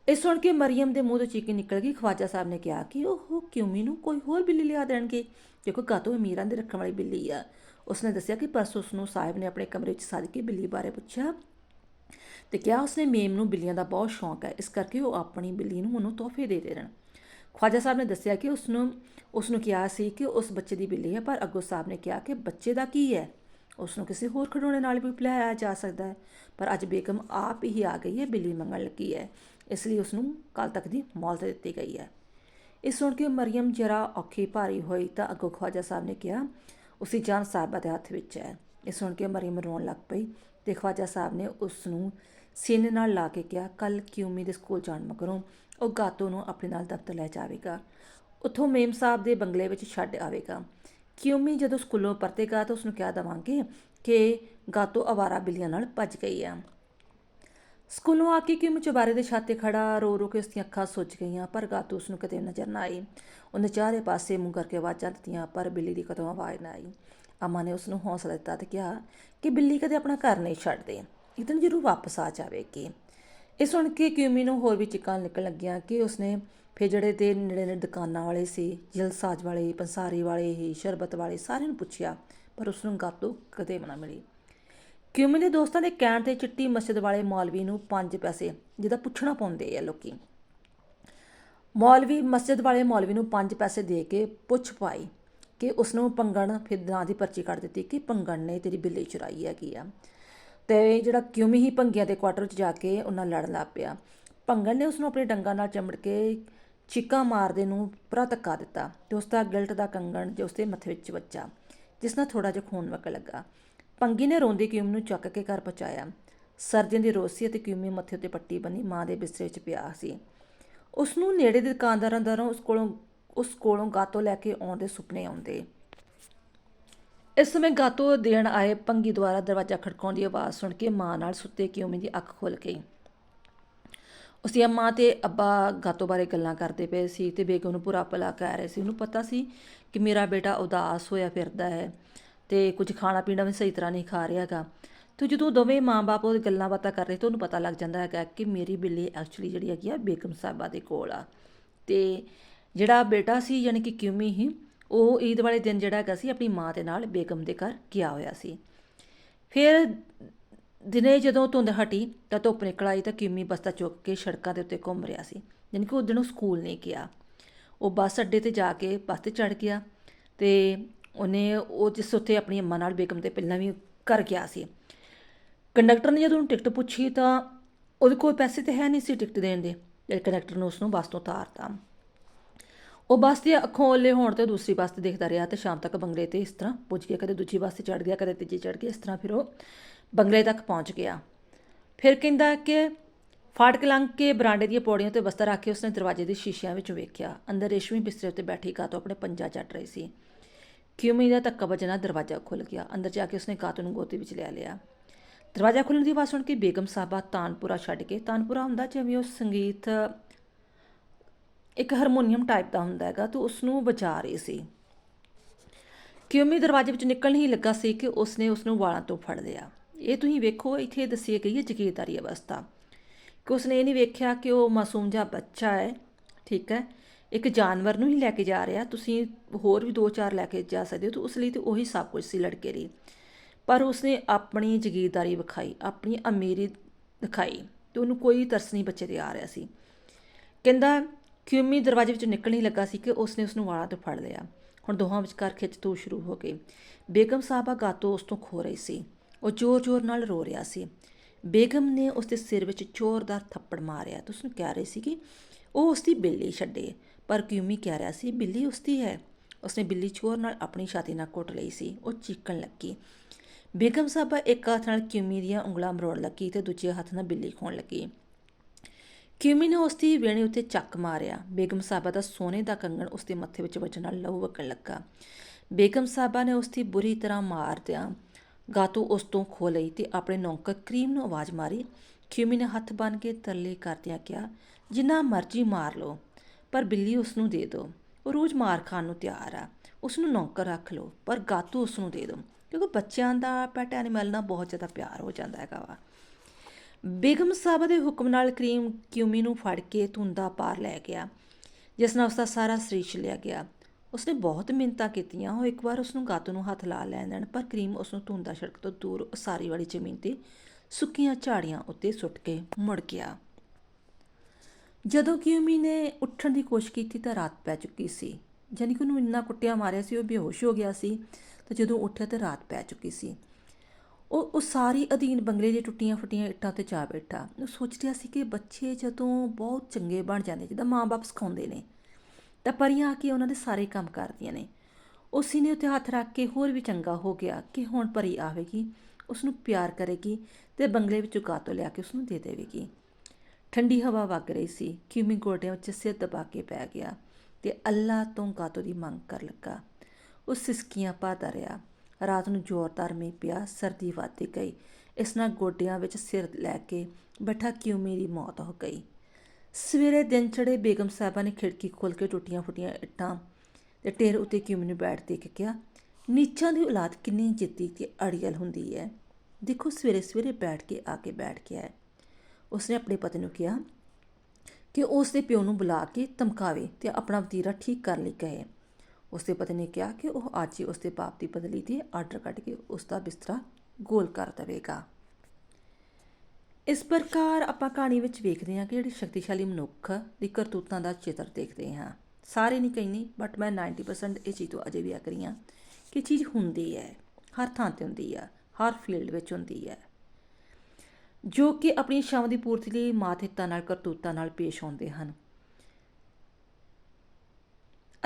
ਇਹ ਸੁਣ ਕੇ ਮਰੀਮ ਦੇ ਮੂੰਹ ਤੋਂ ਚੀਕੀ ਨਿਕਲ ਗਈ। ਖਵਾਜਾ ਸਾਹਿਬ ਨੇ ਕਿਹਾ ਕਿ ਉਹ ਕਿਉਮੀ ਨੂੰ ਕੋਈ ਹੋਰ ਬਿੱਲੀ ਲਿਆ ਦੇਣਗੇ? ਕਿਉਂਕਿ ਗਾਤੋ ਅਮੀਰਾਂ ਦੇ ਰੱਖਣ ਵਾਲੀ ਬਿੱਲੀ ਆ। ਉਸਨੇ ਦੱਸਿਆ ਕਿ ਪਰਸੋਂ ਉਸ ਨੂੰ ਸਾਹਿਬ ਨੇ ਆਪਣੇ ਕਮਰੇ ਵਿੱਚ ਸੱਦ ਕੇ ਬਿੱਲੀ ਬਾਰੇ ਪੁੱਛਿਆ। ਤੇ ਕਿਹਾ ਉਸਨੇ ਮੇਮ ਨੂੰ ਬਿੱਲੀਆਂ ਦਾ ਬਹੁਤ ਸ਼ੌਂਕ ਹੈ, ਇਸ ਕਰਕੇ ਉਹ ਆਪਣੀ ਬਿੱਲੀ ਨੂੰ ਉਹਨੂੰ ਤੋਹਫੇ ਦੇ ਦੇ ਦੇਣ। ਖਵਾਜਾ ਸਾਹਿਬ ਨੇ ਦੱਸਿਆ ਕਿ ਉਸ ਨੂੰ ਉਸ ਨੂੰ ਕਿਹਾ ਸੀ ਕਿ ਉਸ ਬੱਚੇ ਦੀ ਬਿੱਲੀ ਹੈ, ਪਰ ਅੱਗੋ ਸਾਹਿਬ ਨੇ ਕਿਹਾ ਕਿ ਬੱਚੇ ਦਾ ਕੀ ਹੈ? ਉਸ ਨੂੰ ਕਿਸੇ ਹੋਰ ਖਿਡੌਣੇ ਨਾਲ ਵੀ ਪਿਲਾਇਆ ਜਾ ਸਕਦਾ ਹੈ, ਪਰ ਅੱਜ ਬੇਗਮ ਆਪ ਹੀ ਆ ਗਈ ਹੈ, ਬਿੱਲੀ ਮੰਗਣ ਲੱਗੀ ਹੈ। ਇਸ ਲਈ ਉਸ ਨੂੰ ਕੱਲ ਤੱਕ ਦੀ ਮੌਲਤ ਦਿੱਤੀ ਗਈ ਹੈ। ਇਹ ਸੁਣ ਕੇ ਮਰੀਮ ਜਰਾ ਔਖੀ ਭਾਰੀ ਹੋਈ ਤਾਂ ਅੱਗੋਂ ਖਵਾਜਾ ਸਾਹਿਬ ਨੇ ਕਿਹਾ, ਉਸੀ ਜਾਨ ਸਾਹਿਬਾ ਦੇ ਹੱਥ ਵਿੱਚ ਹੈ। ਇਹ ਸੁਣ ਕੇ ਮਰੀਮ ਰੋਣ ਲੱਗ ਪਈ ਤੇ ਖਵਾਜਾ ਸਾਹਿਬ ਨੇ ਉਸ ਨੂੰ ਸੀਨੇ ਨਾਲ ਲਾ ਕੇ ਕਿਹਾ ਕੱਲ ਕਿਉਮੀ ਦੇ ਸਕੂਲ ਜਾਣ ਮਗਰੋਂ ਉਹ ਗਾਤੋ ਨੂੰ ਆਪਣੇ ਨਾਲ ਦਫ਼ਤਰ ਲੈ ਜਾਵੇਗਾ। ਉੱਥੋਂ ਮੇਮ ਸਾਹਿਬ ਦੇ ਬੰਗਲੇ ਵਿੱਚ ਛੱਡ ਆਵੇਗਾ। ਕਿਉਮੀ ਜਦੋਂ ਸਕੂਲੋਂ ਪਰਤੇਗਾ ਤਾਂ ਉਸ ਨੂੰ ਕਹਿ ਦਵਾਂਗੇ ਕਿ ਗਾਤੋ ਆਵਾਰਾ ਬਿੱਲੀਆਂ ਨਾਲ ਭੱਜ ਗਈ ਆ। ਸਕੂਲੋਂ ਆ ਕੇ ਕਿਉਮੀ ਚੁਬਾਰੇ ਦੇ ਛਾਤੇ ਤੇ ਖੜਾ ਰੋ ਰੋ ਕੇ ਉਸ ਦੀਆਂ ਅੱਖਾਂ ਸੁੱਜ ਗਈਆਂ, ਪਰ ਗਾਤੂ ਉਸ ਨੂੰ ਕਦੇ ਨਜ਼ਰ ਨਾ ਆਈ। ਉਹਨੇ ਚਾਰੇ ਪਾਸੇ ਮੂੰਹ ਕਰਕੇ ਆਵਾਜ਼ਾਂ ਦਿੱਤੀਆਂ, ਪਰ ਬਿੱਲੀ ਦੀ ਕਦੋਂ ਆਵਾਜ਼ ਨਾ ਆਈ। ਅਮਾ ਨੇ ਉਸ ਨੂੰ ਹੌਸਲਾ ਦਿੱਤਾ ਤੇ ਕਿਹਾ ਕਿ ਬਿੱਲੀ ਕਦੇ ਆਪਣਾ ਘਰ ਨਹੀਂ ਛੱਡਦੇ। ਇੱਕ ਦਿਨ ਜ਼ਰੂਰ ਵਾਪਸ ਆ ਜਾਵੇਗੀ। ਇਹ ਸੁਣ ਕੇ ਕਿਉਮੀ ਨੂੰ ਹੋਰ ਵੀ ਚਿੱਕਾਂ ਨਿਕਲਣ ਲੱਗੀਆਂ ਕਿ ਉਸਨੇ ਫਿਰ ਜਿਹੜੇ ਤੇ ਨੇੜੇ ਨੇੜੇ ਦੁਕਾਨਾਂ ਵਾਲੇ ਸੀ, ਜਲਸਾਜ ਵਾਲੇ, ਪੰਸਾਰੀ ਵਾਲੇ ਹੀ ਸ਼ਰਬਤ ਵਾਲੇ ਸਾਰਿਆਂ ਨੂੰ ਪੁੱਛਿਆ, ਪਰ ਉਸ ਨੂੰ ਗਾਤੂ ਕਦੇ ਵੀ ਨਾ ਮਿਲੀ। ਕਿਉਮੀ ਦੇ ਦੋਸਤਾਂ ਦੇ ਕਹਿਣ ਤੇ ਚਿੱਟੀ ਮਸਜਿਦ ਵਾਲੇ ਮੌਲਵੀ ਨੂੰ 5 ਪੈਸੇ ਜਿਹਦਾ ਪੁੱਛਣਾ ਪਾਉਂਦੇ ਆ ਲੋਕੀ। ਮੌਲਵੀ, ਮਸਜਿਦ ਵਾਲੇ ਮੌਲਵੀ ਨੂੰ 5 ਪੈਸੇ ਦੇ ਕੇ ਪੁੱਛ ਪਾਈ ਕਿ ਉਸ ਨੂੰ ਪੰਗਣ ਫਿਰ ਨਾਂ ਦੀ ਪਰਚੀ ਕੱਢ ਦਿੱਤੀ ਕਿ ਪੰਗਣ ਨੇ ਤੇਰੀ ਬਿੱਲੀ ਚੁਰਾਈ ਹੈਗੀ ਆ। ਤੇ ਜਿਹੜਾ ਕਿਉਮੀ ਹੀ ਭੰਗਿਆਂ ਦੇ ਕੁਆਟਰ 'ਚ ਜਾ ਕੇ ਉਹਨਾਂ ਲੜਨ ਲੱਗ ਪਿਆ। ਭੰਗਣ ਨੇ ਉਸ ਨੂੰ ਆਪਣੇ ਡੰਗਾਂ ਨਾਲ ਚਮੜ ਕੇ ਚੀਕਾਂ ਮਾਰਦੇ ਨੂੰ ਪਰਾ ਧੱਕਾ ਦਿੱਤਾ ਤੇ ਉਸ ਦਾ ਗਿਲਟ ਦਾ ਕੰਗਣ ਜੋ ਉਸਦੇ ਮੱਥੇ ਵਿੱਚ ਵੱਜਾ, ਜਿਸ ਨਾਲ ਥੋੜਾ ਜਿਹਾ ਖੂਨ ਵਗਣ ਲੱਗਾ। ਪੰਗੀ ਨੇ ਰੋਂਦੀ ਕਿਉਮ ਨੂੰ ਚੱਕ ਕੇ ਘਰ ਪਹੁੰਚਾਇਆ। ਸਰਦੀਆਂ ਦੀ ਰੋਸੀ ਅਤੇ ਕਿਉਮੀ ਮੱਥੇ ਉੱਤੇ ਪੱਟੀ ਬੰਨੀ ਮਾਂ ਦੇ ਬਿਸਤਰੇ 'ਚ ਪਿਆ ਸੀ। ਉਸ ਨੂੰ ਨੇੜੇ ਦੇ ਦੁਕਾਨਦਾਰਾਂ ਦਰੋਂ ਉਸ ਕੋਲੋਂ ਉਸ ਕੋਲੋਂ ਗਾਤੋ ਲੈ ਕੇ ਆਉਣ ਦੇ ਸੁਪਨੇ ਆਉਂਦੇ। ਇਸ ਸਮੇਂ ਗਾਤੋ ਦੇਣ ਆਏ ਪੰਗੀ ਦੁਆਰਾ ਦਰਵਾਜ਼ਾ ਖੜਕਾਉਣ ਦੀ ਆਵਾਜ਼ ਸੁਣ ਕੇ ਮਾਂ ਨਾਲ ਸੁੱਤੇ ਕਿਉਮੀ ਦੀ ਅੱਖ ਖੁੱਲ ਗਈ। ਉਸ ਦੀ ਮਾਂ ਤੇ ਅੱਬਾ ਗਾਤੋ ਬਾਰੇ ਗੱਲਾਂ ਕਰਦੇ ਪਏ ਸੀ ਤੇ ਬੇਗਮ ਨੂੰ ਪੂਰਾ ਭਲਾ ਕਹਿ ਰਹੇ ਸੀ। ਉਹਨੂੰ ਪਤਾ ਸੀ ਕਿ ਮੇਰਾ ਬੇਟਾ ਉਦਾਸ ਹੋਇਆ ਫਿਰਦਾ ਹੈ ਤੇ ਕੁਝ ਖਾਣਾ ਪੀਣਾ ਵੀ ਸਹੀ ਤਰ੍ਹਾਂ ਨਹੀਂ ਖਾ ਰਿਹਾਗਾ ਤੇ ਜਦੋਂ ਦੋਵੇਂ ਮਾਂ-ਬਾਪ ਉਹ ਗੱਲਾਂ ਬਾਤਾਂ ਕਰ ਰਹੇ ਤੇ ਉਹਨੂੰ ਪਤਾ ਲੱਗ ਜਾਂਦਾ ਹੈਗਾ ਕਿ ਮੇਰੀ ਬਿੱਲੀ ਐਕਚੁਅਲੀ ਜਿਹੜੀ ਹੈਗੀ ਆ ਬੇਗਮ ਸਾਹਿਬਾ ਦੇ ਕੋਲ ਆ। ਤੇ ਜਿਹੜਾ ਬੇਟਾ ਸੀ ਯਾਨੀ ਕਿ ਕਿਉਮੀ ਹੀ ਉਹ ਈਦ ਵਾਲੇ ਦਿਨ ਜਿਹੜਾ ਹੈਗਾ ਸੀ, ਆਪਣੀ ਮਾਂ ਦੇ ਨਾਲ ਬੇਗਮ ਦੇ ਘਰ ਗਿਆ ਹੋਇਆ ਸੀ। ਫਿਰ ਦਿਨੇ ਜਦੋਂ ਧੁੰਦ ਹਟੀ ਤਾਂ ਧੁੱਪ ਨਿਕਲ ਆਈ ਤਾਂ ਕਿਮੀ ਬਸਤਾ ਚੁੱਕ ਕੇ ਸੜਕਾਂ ਦੇ ਉੱਤੇ ਘੁੰਮ ਰਿਹਾ ਸੀ ਯਾਨੀ ਕਿ ਉਹ ਦਿਨ ਉਹ ਸਕੂਲ ਨਹੀਂ ਗਿਆ। ਉਹ ਬੱਸ ਅੱਡੇ ਤੇ ਜਾ ਕੇ ਬੱਸ ਤੇ ਚੜ ਗਿਆ ਤੇ ਉਹਨੇ ਉਹ ਜਿਸ ਉੱਤੇ ਆਪਣੀ ਅੰਮਾ ਨਾਲ ਬੇਗਮ ਤੇ ਪਹਿਲਾਂ ਵੀ ਕਰ ਗਿਆ ਸੀ। ਕੰਡਕਟਰ ਨੇ ਜਦੋਂ ਉਹਨੂੰ ਟਿਕਟ ਪੁੱਛੀ ਤਾਂ ਉਹਦੇ ਕੋਲ ਪੈਸੇ ਤੇ ਹੈ ਨਹੀਂ ਸੀ ਟਿਕਟ ਦੇਣ ਦੇ, ਤੇ ਕੰਡਕਟਰ ਨੇ ਉਸ ਨੂੰ ਬੱਸ ਤੋਂ ਉਤਾਰਤਾ। ਉਹ ਬੱਸ ਦੀਆਂ ਅੱਖੋਂ ਓਲੇ ਹੋਣ ਤੇ ਦੂਸਰੀ ਬੱਸ ਤੇ ਦੇਖਦਾ ਰਿਹਾ ਤੇ ਸ਼ਾਮ ਤੱਕ ਬੰਗਲੇ ਤੇ ਇਸ ਤਰ੍ਹਾਂ ਪੁੱਜ ਗਿਆ, ਕਦੇ ਦੂਜੀ ਬੱਸ ਤੇ ਚੜ ਗਿਆ, ਕਦੇ ਤੀਜੀ ਚੜ ਗਿਆ, ਇਸ ਤਰ੍ਹਾਂ ਫਿਰ ਉਹ ਬੰਗਲੇ ਤੱਕ ਪਹੁੰਚ ਗਿਆ। ਫਿਰ ਕਹਿੰਦਾ ਕਿ ਫਾਟਕ ਲੰਘ ਕੇ ਬਰਾਂਡੇ ਦੀਆਂ ਪੌੜੀਆਂ ਤੇ ਬਸਤਾ ਰੱਖ ਕੇ ਉਸਨੇ ਦਰਵਾਜ਼ੇ ਦੇ ਸ਼ੀਸ਼ਿਆਂ ਵਿੱਚ ਵੇਖਿਆ। ਅੰਦਰ ਰੇਸ਼ਮੀ ਬਿਸਤਰੇ ਉੱਤੇ ਬੈਠੀ ਕਾਤੋ ਆਪਣੇ ਪੰਜਾ ਚੱਟ ਰਹੀ ਸੀ। ਕਿਉਮੀ ਦਾ ਧੱਕਾ ਵੱਜਣਾ, ਦਰਵਾਜ਼ਾ ਖੁੱਲ ਗਿਆ। ਅੰਦਰ ਜਾ ਕੇ ਉਸਨੇ ਕਾਤੋ ਨੂੰ ਗੋਦੀ ਵਿੱਚ ਲੈ ਲਿਆ। ਦਰਵਾਜ਼ਾ ਖੁੱਲਣ ਦੀ ਆਵਾਜ਼ ਸੁਣ ਕੇ ਬੇਗਮ ਸਾਹਿਬਾ ਤਾਨਪੁਰਾ ਛੱਡ ਕੇ, ਤਾਨਪੁਰਾ ਹੁੰਦਾ ਜਿਵੇਂ ਉਹ ਸੰਗੀਤ ਇੱਕ ਹਾਰਮੋਨੀਅਮ ਟਾਈਪ ਦਾ ਹੁੰਦਾ ਹੈਗਾ, ਤੇ ਉਸ ਨੂੰ ਵਜਾ ਰਹੀ ਸੀ। ਕਿਉਮੀ ਦਰਵਾਜ਼ੇ ਵਿੱਚ ਨਿਕਲਣ ਹੀ ਲੱਗਾ ਸੀ ਕਿ ਉਸਨੇ ਉਸ ਨੂੰ ਵਾਲਾਂ ਤੋਂ ਫੜ ਲਿਆ। ਇਹ ਤੁਸੀਂ ਵੇਖੋ, ਇੱਥੇ ਦੱਸੀ ਗਈ ਹੈ ਜਗੀਰਦਾਰੀ ਅਵਸਥਾ। ਕਿ ਉਸਨੇ ਇਹ ਨਹੀਂ ਵੇਖਿਆ ਕਿ ਉਹ ਮਾਸੂਮ ਜਿਹਾ ਬੱਚਾ ਹੈ, ਠੀਕ ਹੈ? ਇੱਕ ਜਾਨਵਰ ਨੂੰ ਹੀ ਲੈ ਕੇ ਜਾ ਰਿਹਾ, ਤੁਸੀਂ ਹੋਰ ਵੀ ਦੋ ਚਾਰ ਲੈ ਕੇ ਜਾ ਸਕਦੇ ਹੋ, ਤਾਂ ਉਸ ਲਈ ਤੇ ਉਹੀ ਸਭ ਕੁਝ ਸੀ ਲੜਕੇ ਲਈ। ਪਰ ਉਸਨੇ ਆਪਣੀ ਜਗੀਰਦਾਰੀ ਵਿਖਾਈ, ਆਪਣੀ ਅਮੀਰੀ ਦਿਖਾਈ, ਤੇ ਉਹਨੂੰ ਕੋਈ ਤਰਸ ਨਹੀਂ ਬੱਚੇ ਤੇ ਆ ਰਿਹਾ ਸੀ। ਕਹਿੰਦਾ ਕਿਉਮੀ ਦਰਵਾਜ਼ੇ ਵਿੱਚੋਂ ਨਿਕਲਣ ਹੀ ਲੱਗਾ ਸੀ ਕਿ ਉਸਨੇ ਉਸ ਨੂੰ ਵਾਲਾਂ ਤੋਂ ਫੜ ਲਿਆ। ਹੁਣ ਦੋਹਾਂ ਵਿਚਕਾਰ ਖਿੱਚਤੂ ਸ਼ੁਰੂ ਹੋ ਗਈ। ਬੇਗਮ ਸਾਹਿਬਾ ਗਾਤੋ ਉਸ ਤੋਂ ਖੋ ਰਹੀ ਸੀ। ਉਹ ਜ਼ੋਰ-ਜ਼ੋਰ ਨਾਲ ਰੋ ਰਿਹਾ ਸੀ। ਬੇਗਮ ਨੇ ਉਸ ਦੇ ਸਿਰ ਵਿੱਚ ਜ਼ੋਰਦਾਰ ਥੱਪੜ ਮਾਰਿਆ। ਤੇ ਉਸ ਨੂੰ ਕਹਿ ਰਹੀ ਸੀ ਕਿ ਉਹ ਉਸ ਦੀ ਬਿੱਲੀ ਛੱਡੇ। ਪਰ ਕਿਉਮੀ ਕਹਿ ਰਿਹਾ ਸੀ, ਬਿੱਲੀ ਉਸ ਦੀ ਹੈ। ਉਸਨੇ ਬਿੱਲੀ ਚੋਰ ਨਾਲ ਆਪਣੀ ਛਾਤੀ ਨਾਲ ਘੁੱਟ ਲਈ ਸੀ। ਉਹ ਚੀਕਣ ਲੱਗੀ। ਬੇਗਮ ਸਾਹਿਬਾ ਇੱਕ ਹੱਥ ਨਾਲ ਕਿਉਮੀ ਦੀਆਂ ਉਂਗਲਾਂ ਮਰੋੜ ਲੱਗੀ ਤੇ ਦੂਜੇ ਹੱਥ ਨਾਲ ਬਿੱਲੀ ਖੋਣ ਲੱਗੀ। ਕਿਉਮੀ ਨੇ ਉਸ ਦੀ ਵੇਣੀ ਉੱਤੇ ਚੱਕ ਮਾਰਿਆ? ਬੇਗਮ ਸਾਹਿਬਾ ਦਾ ਸੋਨੇ ਦਾ ਕੰਗਣ ਉਸ ਦੇ ਮੱਥੇ ਵਿੱਚ ਵੱਜਣ ਨਾਲ ਲਹੂ ਵਗਣ ਲੱਗਾ। ਬੇਗਮ ਸਾਹਿਬਾ ਨੇ ਉਸ ਦੀ ਬੁਰੀ ਤਰ੍ਹਾਂ ਮਾਰ ਦਿਆ। ਗਾਤੂ ਉਸ ਤੋਂ ਖੋ ਲਈ ਤੇ ਆਪਣੇ ਨੌਕਰ ਕਰੀਮ ਨੂੰ ਆਵਾਜ਼ ਮਾਰੀ। ਕਿਉਮੀ ਨੇ ਹੱਥ ਬੰਨ ਕੇ ਤਰਲੇ ਕਰਦਿਆਂ ਕਿਹਾ, ਜਿੰਨਾ ਮਰਜ਼ੀ ਮਾਰ ਲਓ, ਪਰ ਬਿੱਲੀ ਉਸ ਨੂੰ ਦੇ ਦਿਓ ਉਹ ਰੋਜ਼ ਮਾਰ ਖਾਣ ਨੂੰ ਤਿਆਰ ਆ। ਉਸ ਨੂੰ ਨੌਕਰ ਰੱਖ ਲਓ, ਪਰ ਗਾਤੂ ਉਸ ਨੂੰ ਦੇ ਦਿਓ ਕਿਉਂਕਿ ਬੱਚਿਆਂ ਦਾ ਪੈਟ ਐਨੀਮਲ ਨਾਲ ਬਹੁਤ ਜ਼ਿਆਦਾ ਪਿਆਰ ਹੋ ਜਾਂਦਾ ਹੈਗਾ ਵਾ। ਬੇਗਮ ਸਾਹਿਬਾ ਦੇ ਹੁਕਮ ਨਾਲ ਕਰੀਮ ਕਿਉਮੀ ਨੂੰ ਫੜ ਕੇ ਧੁੰਦਾ ਪਾਰ ਲੈ ਗਿਆ, ਜਿਸ ਨਾਲ ਉਸ ਦਾ ਸਾਰਾ ਸਰੀਰ ਛਿਲਿਆ ਗਿਆ। ਉਸਨੇ ਬਹੁਤ ਮਿੰਨਤਾਂ ਕੀਤੀਆਂ, ਉਹ ਇੱਕ ਵਾਰ ਉਸ ਨੂੰ ਗਾਤੋਂ ਨੂੰ ਹੱਥ ਲਾ ਲੈਣ ਦੇਣ ਪਰ ਕਰੀਮ ਉਸ ਨੂੰ ਧੁੰਦਾ ਸੜਕ ਤੋਂ ਦੂਰ ਉਸਾਰੀ ਵਾਲੀ ਜ਼ਮੀਨ ਤੇ ਸੁੱਕੀਆਂ ਝਾੜੀਆਂ ਉੱਤੇ ਸੁੱਟ ਕੇ ਮੁੜ ਗਿਆ। ਜਦੋਂ ਕਿਉਮੀ ਨੇ ਉੱਠਣ ਦੀ ਕੋਸ਼ਿਸ਼ ਕੀਤੀ ਤਾਂ ਰਾਤ ਪੈ ਚੁੱਕੀ ਸੀ। ਜਾਨੀ ਕਿ ਉਹਨੂੰ ਇੰਨਾ ਕੁੱਟਿਆ ਮਾਰਿਆ ਸੀ, ਉਹ ਬੇਹੋਸ਼ ਹੋ ਗਿਆ ਸੀ, ਤੇ ਜਦੋਂ ਉੱਠਿਆ ਤਾਂ ਰਾਤ ਪੈ ਚੁੱਕੀ ਸੀ। ਉਹ ਉਹ ਸਾਰੀ ਅਧੀਨ ਬੰਗਲੇ ਦੀ ਟੁੱਟੀਆਂ ਫੁੱਟੀਆਂ ਇੱਟਾਂ ਤੇ ਜਾ ਬੈਠਾ। ਉਹ ਸੋਚ ਰਿਹਾ ਸੀ ਕਿ ਬੱਚੇ ਜਦੋਂ ਬਹੁਤ ਚੰਗੇ ਬਣ ਜਾਂਦੇ, ਜਿੱਦਾਂ ਮਾਂ-ਬਾਪ ਸਿਖਾਉਂਦੇ ਨੇ, ਤਾਂ ਪਰੀਆਂ ਆ ਕੇ ਉਹਨਾਂ ਦੇ ਸਾਰੇ ਕੰਮ ਕਰਦੀਆਂ ਨੇ। ਉਸੀ ਨੇ ਉੱਤੇ ਹੱਥ ਰੱਖ ਕੇ ਹੋਰ ਵੀ ਚੰਗਾ ਹੋ ਗਿਆ ਕਿ ਹੁਣ ਪਰੀ ਆਵੇਗੀ ਉਸ ਨੂੰ ਪਿਆਰ ਕਰੇਗੀ ਤੇ ਬੰਗਲੇ ਵਿੱਚੋਂ ਗਾਤੋ ਲਿਆ ਕੇ ਉਸ ਨੂੰ ਦੇ ਦੇਵੇਗੀ। ਠੰਡੀ ਹਵਾ ਵਗ ਰਹੀ ਸੀ ਕਿਉਮੀ ਗੋਡਿਆਂ ਵਿੱਚ ਸਿਰ ਦਬਾ ਕੇ ਪੈ ਗਿਆ ਤੇ ਅੱਲਾ ਤੋਂ ਗਾਤੋ ਦੀ ਮੰਗ ਕਰ ਲੱਗਾ। ਉਹ ਸਿਸਕੀਆਂ ਪਾਦਾ ਰਿਹਾ। ਰਾਤ ਨੂੰ ਜ਼ੋਰਦਾਰ ਮੀਂਹ ਪਿਆ, ਸਰਦੀ ਵੱਧਦੀ ਗਈ। ਇਸ ਨਾਲ ਗੋਡਿਆਂ ਵਿੱਚ ਸਿਰ ਲੈ ਕੇ ਬੈਠਾ ਕਿਉਮੀ ਦੀ ਮੌਤ ਹੋ ਗਈ। ਸਵੇਰੇ ਦਿਨ ਚੜੇ ਬੇਗਮ ਸਾਹਿਬਾ ਨੇ ਖਿੜਕੀ ਖੋਲ ਕੇ ਟੁੱਟੀਆਂ ਫੁੱਟੀਆਂ ਇੱਟਾਂ ਤੇ ਢੇਰ ਉੱਤੇ ਕਿਉਂ ਨੂੰ ਬੈਠ ਦੇ ਕੇ ਕਿਹਾ, ਨੀਚਾਂ ਦੀ ਔਲਾਦ ਕਿੰਨੀ ਜਿੱਤੀ ਤੇ ਅੜੀਅਲ ਹੁੰਦੀ ਹੈ। ਦੇਖੋ, ਸਵੇਰੇ ਸਵੇਰੇ ਬੈਠ ਕੇ ਆ ਕੇ ਬੈਠ ਗਿਆ ਹੈ ਉਸਨੇ ਆਪਣੇ ਪਤੀ ਨੂੰ ਕਿਹਾ ਕਿ ਉਸ ਦੇ ਪਿਓ ਨੂੰ ਬੁਲਾ ਕੇ ਧਮਕਾਵੇ ਤੇ ਆਪਣਾ ਵਤੀਰਾ ਠੀਕ ਕਰਨ ਲਈ ਕਹੇ। ਉਸਦੇ ਪਤੀ ਨੇ ਕਿਹਾ ਕਿ ਉਹ ਅੱਜ ਹੀ ਉਸਦੇ ਬਾਪ ਦੀ ਬਦਲੀ ਤੇ ਆਰਡਰ ਕੱਢ ਕੇ ਉਸ ਦਾ ਬਿਸਤਰਾ ਗੋਲ ਕਰ ਦੇਵੇਗਾ। ਇਸ ਪ੍ਰਕਾਰ ਆਪਾਂ ਕਹਾਣੀ ਵਿੱਚ ਵੇਖਦੇ ਹਾਂ ਕਿ ਜਿਹੜੀ ਸ਼ਕਤੀਸ਼ਾਲੀ ਮਨੁੱਖ ਦੀ ਕਰਤੂਤਾਂ ਦਾ ਚਿੱਤਰ ਦੇਖਦੇ ਹਾਂ। ਸਾਰੇ ਨਹੀਂ ਕਹਿੰਦੀ ਬਟ ਮੈਂ 90% ਇਹ ਚੀਜ਼ ਤੋਂ ਅਜੇ ਵੀ ਆਕਰੀ ਹਾਂ ਕਿ ਚੀਜ਼ ਹੁੰਦੀ ਹੈ, ਹਰ ਥਾਂ ਤੇ ਹੁੰਦੀ ਹੈ, ਹਰ ਫੀਲਡ ਵਿੱਚ ਹੁੰਦੀ ਹੈ। ਜੋ ਕਿ ਆਪਣੀ ਸ਼ਾਮ ਦੀ ਪੂਰਤੀ ਲਈ ਮਾਤਿਕਤਾ ਨਾਲ, ਕਰਤੂਤਾਂ ਨਾਲ ਪੇਸ਼ ਆਉਂਦੇ ਹਨ।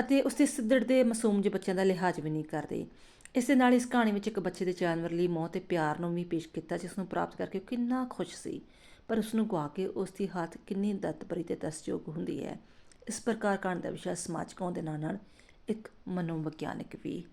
ਅਤੇ ਉਸ ਦੇ ਸਿੱਧੜ ਦੇ ਮਾਸੂਮ ਜਿਹੇ ਬੱਚਿਆਂ ਦਾ ਲਿਹਾਜ਼ ਵੀ ਨਹੀਂ ਕਰਦੇ। ਇਸ ਦੇ ਨਾਲ ਇਸ ਕਹਾਣੀ ਵਿੱਚ ਇੱਕ ਬੱਚੇ ਦੇ ਜਾਨਵਰ ਲਈ ਮੌਤ ਤੇ ਪਿਆਰ ਨੂੰ ਵੀ ਪੇਸ਼ ਕੀਤਾ, ਜਿਸ ਨੂੰ ਪ੍ਰਾਪਤ ਕਰਕੇ ਉਹ ਕਿੰਨਾ ਖੁਸ਼ ਸੀ। ਪਰ ਉਸ ਨੂੰ ਗਵਾ ਕੇ ਉਸ ਦੀ ਹੱਥ ਕਿੰਨੀ ਦਰਦ ਭਰੀ ਤੇ ਤਰਸਯੋਗ ਹੁੰਦੀ ਹੈ। ਇਸ ਪ੍ਰਕਾਰ ਕਹਾਣੀ ਦਾ ਵਿਸ਼ਾ ਸਮਾਜਿਕ ਹੋਣ ਦੇ ਨਾਲ ਨਾਲ ਇੱਕ ਮਨੋਵਿਗਿਆਨਕ ਵੀ